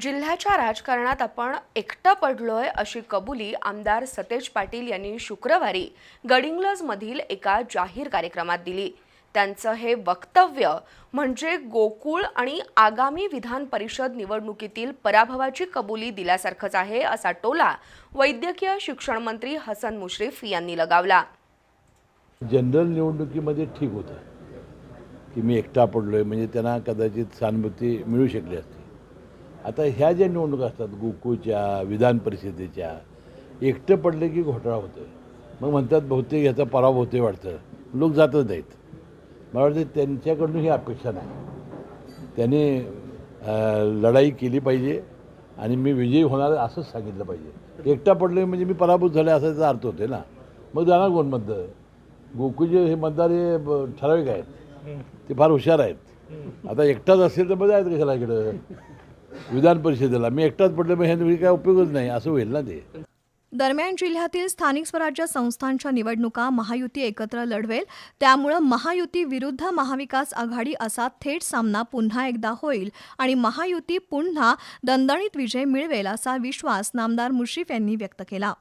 जिल्ह्याच्या राजकारणात आपण एकटं पडलोय अशी कबुली आमदार सतेज पाटील यांनी शुक्रवारी गडिंग्लजमधील एका जाहीर कार्यक्रमात दिली. त्यांचं हे वक्तव्य म्हणजे गोकुळ आणि आगामी विधान परिषद निवडणुकीतील पराभवाची कबुली दिल्यासारखंच आहे असा टोला वैद्यकीय शिक्षण मंत्री हसन मुश्रीफ यांनी लगावला. जनरल निवडणुकीमध्ये ठीक होतं की मी एकटा पडलो आहे म्हणजे त्यांना कदाचित सहानुभूती मिळू शकली असती. आता ह्या ज्या निवडणुका असतात गोकुळच्या विधान परिषदेच्या एकटं पडले की घोटाळा होतो मग म्हणतात बहुतेक ह्याचा पराभव होतोय वाटतं. लोक जातच नाहीत. मला वाटतं त्यांच्याकडून ही अपेक्षा नाही. त्यांनी लढाई केली पाहिजे आणि मी विजयी होणार असंच सांगितलं पाहिजे. एकटा पडले म्हणजे मी पराभूत झाले असा त्याचा अर्थ होते ना. मग जाणार कोण मतदार गोकुळचे हे मतदार हे ठराविक आहेत. ते फार हुशार आहेत. आता एकटाच असेल तर मग आहेत कशाला इकडं? विधान परिषदेला. मी एकटाच पडले मग ह्या काय उपयोगच नाही. असं होईल ना ते? दरम्यान जिल्ह्यातील स्थानिक स्वराज्य संस्थांच्या निवडणुका महायुती एकत्र लढवेल. त्यामुळं महायुती विरुद्ध महाविकास आघाडी असा थेट सामना पुन्हा एकदा होईल. आणि महायुती पुन्हा दणदणीत विजय मिळवेल असा विश्वास नामदार मुश्रीफ यांनी व्यक्त केला.